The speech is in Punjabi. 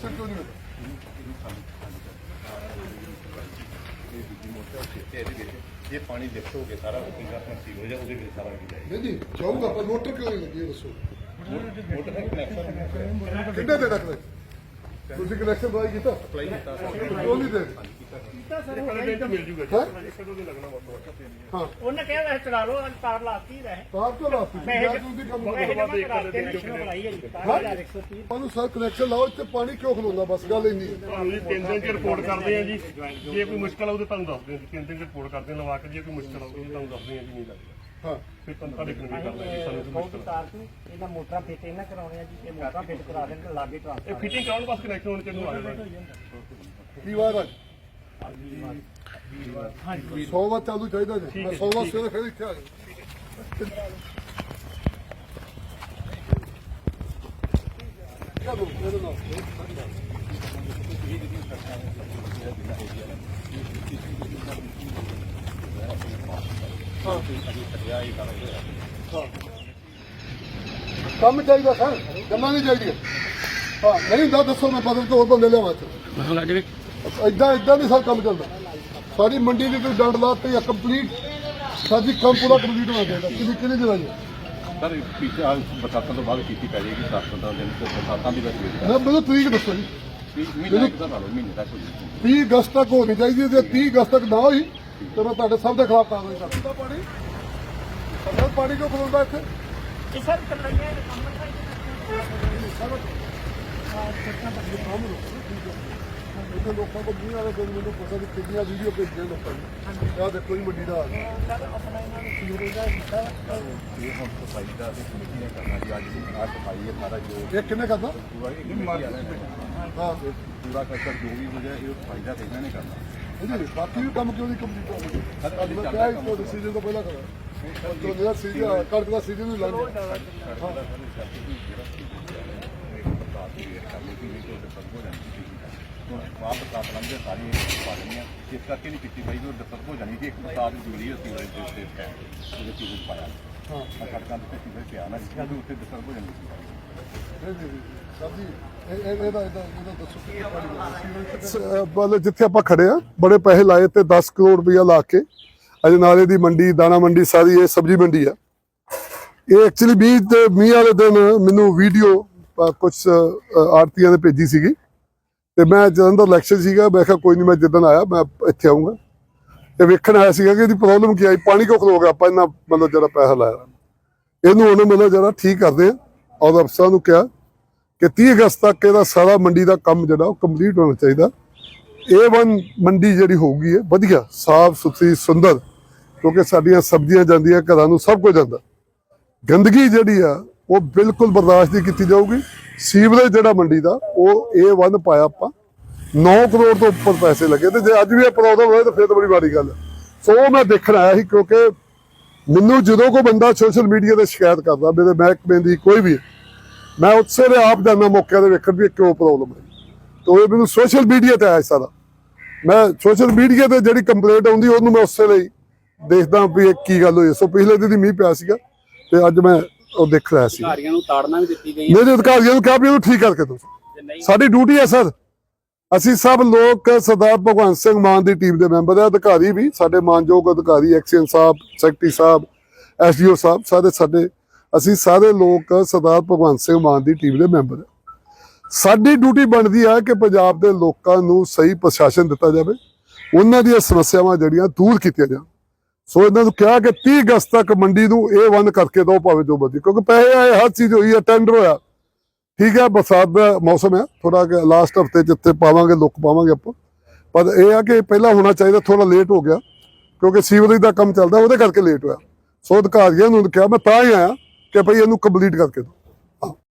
ਕਿਉਂ ਨਹੀਂ ਜੇ ਪਾਣੀ ਲਿਫਟ ਹੋ ਸਾਰਾ ਹੋ ਉਹਦੇ ਵਿੱਚ ਕੀ ਨਹੀਂ ਜਾਊਗਾ ਪਰ ਮੋਟਰ ਕਿਉਂ ਨਹੀਂ ਲੱਗੀ ਦੱਸੋ। ਮੋਟਰ ਦਾ ਕਨੈਕਸ਼ਨ ਕਿੰਨੇ ਦੇ ਰੱਖਦੇ ਤੁਸੀਂ ਕਨੈਕਸ਼ਨ ਦਵਾਈ ਕੀਤਾ? ਅਪਲਾਈ ਕੀਤਾ ਕਿਉਂ ਨਹੀਂ ਦੇ? ਹਾਂ? ਹਾਂ ਉਹਨੇ ਕਿਹਾ ਵੈਸੇ ਚਲਾ ਲਓ ਅੱਜ ਤਾਰ ਲਾਤੀ ਰਹੇ। ਤਾਂ ਤੋਂ ਰਾਤੀ ਮੈਂ ਤੁਸੀਂ ਕੰਮ ਇਹ ਕਰੋ ਜਮਾ ਕਰਾ ਕੇ ਨਿਸ਼ਚਿਤ ਬਣਾਈ ਹੈ ਜੀ ਤਾਰ ਹਜ਼ਾਰ ਇੱਕ ਸੌ ਤੀਹ ਤੁਹਾਨੂੰ ਸਰ ਕਨੈਕਸ਼ਨ ਲਾਓ ਇੱਥੇ ਪਾਣੀ ਕਿਉਂ ਖਲੋਂਦਾ? ਬਸ ਗੱਲ ਇੰਨੀ ਹੈ। ਤੁਹਾਨੂੰ ਜੀ ਤਿੰਨ ਦਿਨ ਚ ਰਿਪੋਰਟ ਕਰਦੇ ਆ ਜੀ। ਜੇ ਕੋਈ ਮੁਸ਼ਕਲ ਆਉ ਤਾਂ ਤੁਹਾਨੂੰ ਦੱਸਦੇ ਆ ਜੀ। ਤਿੰਨ ਦਿਨ ਚ ਰਿਪੋਰਟ ਕਰਦੇ ਲਵਾ ਕੇ ਜੇ ਕੋਈ ਮੁਸ਼ਕਲ ਆਉ ਤੁਹਾਨੂੰ ਦੱਸਦੇ ਆ ਜੀ ਨਹੀਂ ਲੱਗਦਾ ਹਾਂ ਫਿਰ ਤੁਹਾਨੂੰ ਤੁਹਾਡੇ ਕੋਲ ਵੀ ਆ ਜੀ ਸਾਨੂੰ ਕੋਈ ਬਹੁਤ ਮੁਸ਼ਕਲ ਤਾਰ ਤੋਂ ਇਹਨਾਂ ਮੋਟਰਾਂ ਫਿੱਟ ਇਹਨਾਂ ਕਰਾਉਣੇ ਆ ਜੀ ਇਹ ਮੋਟਰਾਂ ਫਿੱਟ ਕਰਾ ਦੇਣ ਤੇ ਲਾਗੇ ਇਹ ਟਰਾਂਸਫਰ ਫਿਟਿੰਗ ਕਰਾਉਣ ਬਸ ਕਨੈਕਸ਼ਨ ਹੋਣ ਚਾਹੀਦਾ ਕੀ ਵਾਰ ਹੈ 100 ਵਾਰ ਚਾਲੂ ਚਾਹੀਦਾ ਜੀ। ਮੈਂ 100 ਵਾਰ ਸਵੇਰੇ ਫਿਰ ਇੱਥੇ ਆ ਜਾਊਂ। ਚਲੋ ਮੇਰੇ ਨਾਲ ਕੰਮ ਚਾਹੀਦਾ ਸਰ ਗੱਲਾਂ ਨਹੀਂ ਚਾਹੀਦੀਆਂ ਹਾਂ ਨਹੀਂ ਹੁੰਦਾ ਦੱਸੋ ਮੈਂ ਬਦਲ ਕੇ ਹੋਰ ਬੰਦੇ ਲਿਆਵਾਂ ਇਦਾਂ ਇਦਾਂ ਨਹੀਂ ਸਰ ਕੰਮ ਚੱਲਦਾ। ਸਾਡੀ ਮੰਡੀ ਦੀ ਕੋਈ ਡੰਡ ਲਾਤੇ ਜਾਂ ਕੰਪਲੀਟ ਸਾਡੀ ਕੰਮ ਪੂਰਾ ਕੰਪਲੀਟ ਹੋਣਾ ਚਾਹੀਦਾ। ਕਿਹਦੀ ਕਿਹਦੀ ਜਵਾਈ ਸਰ ਪਿੱਛੇ ਆ ਬਰਸਾਤਾਂ ਤੋਂ ਬਾਅਦ ਕੀਤੀ ਪੈ ਜਾਏਗੀ 10-15 ਦਿਨ ਤੋਂ ਬਰਸਾਤਾਂ ਦੀ ਵਜ੍ਹਾ ਮੈਂ ਮੈਨੂੰ ਤਰੀਕ ਦੱਸੋ ਜੀ। ਮਹੀਨਾ ਇੱਕ ਤਾਂ ਲਾ ਲਓ ਮਹੀਨੇ ਹੋ ਜਾਊਗੀ 30 ਅਗਸਤ ਤੱਕ ਹੋਣੀ ਚਾਹੀਦੀ ਹੈ। ਜੇ 30 ਅਗਸਤ ਤੱਕ ਨਾ ਹੋਈ ਤਾਂ ਮੈਂ ਤੁਹਾਡੇ ਸਭ ਦੇ ਖਿਲਾਫ ਕਾਰਵਾਈ ਕਰਾਂਗਾ ਪਾਣੀ। ਸਰ ਪਾਣੀ ਕਿਉਂ ਖਲੋਂਦਾ ਇੱਥੇ? ਇਹ ਸਰ ਕੱਲਈਆਂ ਦੇ ਕੰਮ ਇਹਦੇ ਲੋਕਾਂ ਕੋਲ ਮੀਂਹ ਵਾਲੇ ਦਿਨ ਮੈਨੂੰ ਪਤਾ ਨਹੀਂ ਕਿੰਨੀਆਂ ਵੀਡੀਓ ਭੇਜੀਆਂ ਲੋਕਾਂ ਨੇ। ਆਹ ਦੇਖੋ ਜੀ ਮੰਡੀ ਦਾ ਹਾਲ। ਸਰ ਆਪਣਾ ਇਹਨਾਂ ਨੂੰ ਸੀਵਰੇਜ ਦਾ ਦਿੱਤਾ ਇਹ ਹੁਣ ਸਫ਼ਾਈ ਦਾ ਤੇ ਕਮੇਟੀ ਨੇ ਕਰਨਾ ਜੀ ਅੱਜ ਦੀ ਆ ਸਫ਼ਾਈ ਹੈ ਸਾਰਾ ਜੋ। ਇਹ ਕਿੰਨੇ ਕਰਦਾ? ਪੂਰਾ ਇਹ ਕਮੇਟੀ ਵਾਲਿਆਂ ਨੇ। ਹਾਂ। ਪੂਰਾ ਕਰ ਜੋ ਵੀ ਹੋ ਜਾਏ ਇਹ ਸਫ਼ਾਈ ਦਾ ਤੇ ਇਹਨਾਂ ਨੇ ਕਰਨਾ। ਇਹਦੇ ਬਾਕੀ ਵੀ ਕੰਮ ਕਿਉਂ ਨਹੀਂ ਕੰਪਲੀਟ ਹੋ ਰਿਹਾ ਸਰ ਅੱਜ ਮੈਂ ਚੱਲਦਾ ਕਿਹਾ ਕੰਮ ਇਸ ਸੀਜ਼ਨ ਤੋਂ ਪਹਿਲਾਂ ਕਰਾਂ ਤੋਂ ਜਿਹੜਾ ਸੀਜ਼ਨ ਕਣਕ ਦਾ ਸੀਜ਼ਨ ਵੀ ਲੰਘ ਗਿਆ। ਹੁਣ ਬਾਪ ਬਰਸਾਤ ਲੰਘਦੇ ਸਾਰੀ ਪਾ ਲੈਣੀਆਂ ਇਸ ਕਰਕੇ ਨਹੀਂ ਕੀਤੀ ਬਾਈ ਉਹ ਹੋ। ਜਾਣੀ ਕਿ ਇੱਕ ਬਰਸਾਤ ਜ਼ਰੂਰੀ ਹੁੰਦੀ ਹੈ। ਇਸ ਦੇ ਤੇ ਉਹਦੇ ਕੀ ਪਾਇਆ ਹਾਂ। ਸੜਕਾਂ ਤੇ ਪਿਆ ਨਾ ਇਸ ਕਰਕੇ ਉੱਥੇ ਡਿਸਟਰਬ ਹੋ ਜਾਂਦੀ ਸੀ ਸਬਜੀ ਜਿੱਥੇ ਆਪਾਂ ਖੜੇ ਆ, ਬੜੇ ਪੈਸੇ ਲਾਏ ਤੇ 10 ਕਰੋੜ ਰੁਪਇਆ ਲਾ ਕੇ, ਅਜੇ ਨਾਲੇ ਦੀ ਮੰਡੀ, ਦਾਣਾ ਮੰਡੀ, ਸਾਰੀ ਇਹ ਸਬਜੀ ਮੰਡੀ ਆ। ਇਹ ਐਕਚੁਅਲੀ ਬੀਜ ਤੇ ਮੀਂਹ ਵਾਲੇ ਦਿਨ ਮੈਨੂੰ ਵੀਡੀਓ ਕੁਝ ਆਰਤੀਆਂ ਨੇ ਭੇਜੀ ਸੀਗੀ। ਤੇ ਮੈਂ ਜਲੰਧਰ ਇਲੈਕਸ਼ਨ ਸੀਗਾ, ਮੈਂ ਕਿਹਾ ਕੋਈ ਨਹੀਂ ਮੈਂ ਜਿੱਦਣ ਆਇਆ, ਮੈਂ ਇੱਥੇ ਆਉਂਗਾ ਤੇ ਵੇਖਣ ਆਇਆ ਸੀਗਾ ਕਿ ਇਹਦੀ ਪ੍ਰੋਬਲਮ ਕੀ ਆਈ ਪਾਣੀ ਕਿਉਂ ਖਲੋ ਗਿਆ, ਆਪਾਂ ਇਹਨਾਂ ਮਤਲਬ ਜਿਹੜਾ ਪੈਸਾ ਲਾਇਆ। ਇਹਨੂੰ ਉਹਨੇ ਮਤਲਬ ਜਿਹੜਾ ਠੀਕ ਕਰਦੇ ਆ। ਔਰ ਅਫਸਰਾਂ ਨੂੰ ਕਿਹਾ ਕਿ 30 ਅਗਸਤ ਤੱਕ ਇਹਦਾ ਸਾਰਾ ਮੰਡੀ ਦਾ ਕੰਮ ਜਿਹੜਾ ਉਹ ਕੰਪਲੀਟ ਹੋਣਾ ਚਾਹੀਦਾ। A1 ਮੰਡੀ ਜਿਹੜੀ ਹੋਊਗੀ ਹੈ ਵਧੀਆ, ਸਾਫ਼ ਸੁਥਰੀ, ਸੁੰਦਰ, ਕਿਉਂਕਿ ਸਾਡੀਆਂ ਸਬਜ਼ੀਆਂ ਜਾਂਦੀਆਂ, ਘਰਾਂ ਨੂੰ ਸਭ ਕੁਝ ਜਾਂਦਾ। ਗੰਦਗੀ ਜਿਹੜੀ ਆ, ਉਹ ਬਿਲਕੁਲ ਬਰਦਾਸ਼ਤ ਨਹੀਂ ਕੀਤੀ ਜਾਊਗੀ। ਸੀਵਰੇਜ ਜਿਹੜਾ ਮੰਡੀ ਦਾ, ਉਹ A1 ਪਾਇਆ ਆਪਾਂ। 9 ਕਰੋੜ ਤੋਂ ਉੱਪਰ ਪੈਸੇ ਲੱਗੇ ਤੇ ਜੇ ਅੱਜ ਵੀ ਇਹ ਪ੍ਰੋਬਲਮ ਹੋਏ ਤਾਂ ਫਿਰ ਤਾਂ ਬੜੀ ਵਾਰੀ ਗੱਲ ਸੋ ਮੈਂ ਦੇਖਣ ਆਇਆ ਸੀ ਕਿਉਂਕਿ ਮੈਨੂੰ ਜਦੋਂ ਕੋਈ ਬੰਦਾ ਸੋਸ਼ਲ ਮੀਡੀਆ ਤੇ ਸ਼ਿਕਾਇਤ ਕਰਦਾ ਮੇਰੇ ਮਹਿਕਮੇ ਦੀ ਕੋਈ ਵੀ ਮੈਂ ਉਸੇ ਦੇ ਆਪ ਜਾਂਦਾ ਮੌਕੇ ਤੇ ਵੇਖਣ ਵੀ ਕਿਉਂ ਪ੍ਰੋਬਲਮ ਹੈ। ਤੋ ਇਹ ਮੈਨੂੰ ਸੋਸ਼ਲ ਮੀਡੀਆ ਤੇ ਆਇਆ ਸਾਰਾ। ਮੈਂ ਸੋਸ਼ਲ ਮੀਡੀਆ ਤੇ ਜਿਹੜੀ ਕੰਪਲੇਂਟ ਆਉਂਦੀ ਉਹਨੂੰ ਮੈਂ ਉਸੇ ਲਈ ਦੇਖਦਾ ਵੀ ਇਹ ਕੀ ਗੱਲ ਹੋਈ। ਸੋ ਪਿਛਲੇ ਦਿਨ ਹੀ ਮੀਂਹ ਪਿਆ ਸੀਗਾ ਤੇ ਅੱਜ ਮੈਂ ਉਹ ਦੇਖ ਰਿਹਾ ਸੀ। ਅਧਿਕਾਰੀਆਂ ਨੂੰ ਤਾੜਨਾ ਵੀ ਦਿੱਤੀ ਗਈ ਮੇਰੇ ਅਧਿਕਾਰੀਆਂ ਨੂੰ ਕਿਹਾ ਵੀ ਇਹਨੂੰ ਠੀਕ ਕਰਕੇ ਦਿਓ। ਸਾਡੀ ਡਿਊਟੀ ਹੈ ਸਰ ਅਸੀਂ ਸਭ ਲੋਕ ਸਰਦਾਰ ਭਗਵੰਤ ਸਿੰਘ ਮਾਨ ਦੀ ਟੀਮ ਦੇ ਮੈਂਬਰ ਆ ਅਧਿਕਾਰੀ ਵੀ, ਸਾਡੇ ਮਾਨਯੋਗ ਅਧਿਕਾਰੀ ਐਕਸੀਅਨ ਸਾਹਿਬ ਸੈਕਟਰੀ ਸਾਹਿਬ ਐਸਡੀਓ ਸਾਹਿਬ, ਸਾਰੇ ਸਾਡੇ, ਅਸੀਂ ਸਾਰੇ ਲੋਕ ਸਰਦਾਰ ਭਗਵੰਤ ਸਿੰਘ ਮਾਨ ਦੀ ਟੀਮ ਦੇ ਮੈਂਬਰ ਆ ਸਾਡੀ ਡਿਊਟੀ ਬਣਦੀ ਹੈ ਕਿ ਪੰਜਾਬ ਦੇ ਲੋਕਾਂ ਨੂੰ ਸਹੀ ਪ੍ਰਸ਼ਾਸਨ ਦਿੱਤਾ ਜਾਵੇ, ਉਹਨਾਂ ਦੀਆਂ ਸਮੱਸਿਆਵਾਂ ਜਿਹੜੀਆਂ ਦੂਰ ਕੀਤੀਆਂ ਜਾਣ। ਸੋ ਇਹਨਾਂ ਨੂੰ ਕਿਹਾ ਕਿ 30 ਅਗਸਤ ਤੱਕ ਮੰਡੀ ਨੂੰ ਇਹ ਬੰਦ ਕਰਕੇ ਦਿਓ, ਭਾਵੇਂ ਜੋ ਮਰਜ਼ੀ, ਕਿਉਂਕਿ ਪੈਸੇ ਆਏ, ਹਰ ਚੀਜ਼ ਹੋਈ ਹੈ ਟੈਂਡਰ ਹੋਇਆ। ਠੀਕ ਹੈ, ਬਰਸਾਤ ਦਾ ਮੌਸਮ ਹੈ। ਥੋੜਾ ਲਾਸਟ ਹਫ਼ਤੇ ਜਿੱਥੇ ਪਾਵਾਂਗੇ, ਲੁੱਕ ਪਾਵਾਂਗੇ ਆਪਾਂ। ਪਰ ਇਹ ਆ ਕਿ ਪਹਿਲਾਂ ਹੋਣਾ ਚਾਹੀਦਾ ਥੋੜਾ ਲੇਟ ਹੋ ਗਿਆ। ਕਿਉਂਕਿ ਸੀਵਰੇਜ ਦਾ ਕੰਮ ਚੱਲਦਾ, ਉਹਦੇ ਕਰਕੇ ਲੇਟ ਹੋਇਆ। ਸੋ ਅਧਿਕਾਰੀਆਂ ਨੂੰ ਕਿਹਾ, ਮੈਂ ਤਾਂ ਹੀ ਆਇਆ ਕਿ ਭਈ ਇਹਨੂੰ ਕੰਪਲੀਟ ਕਰਕੇ ਦਿਓ।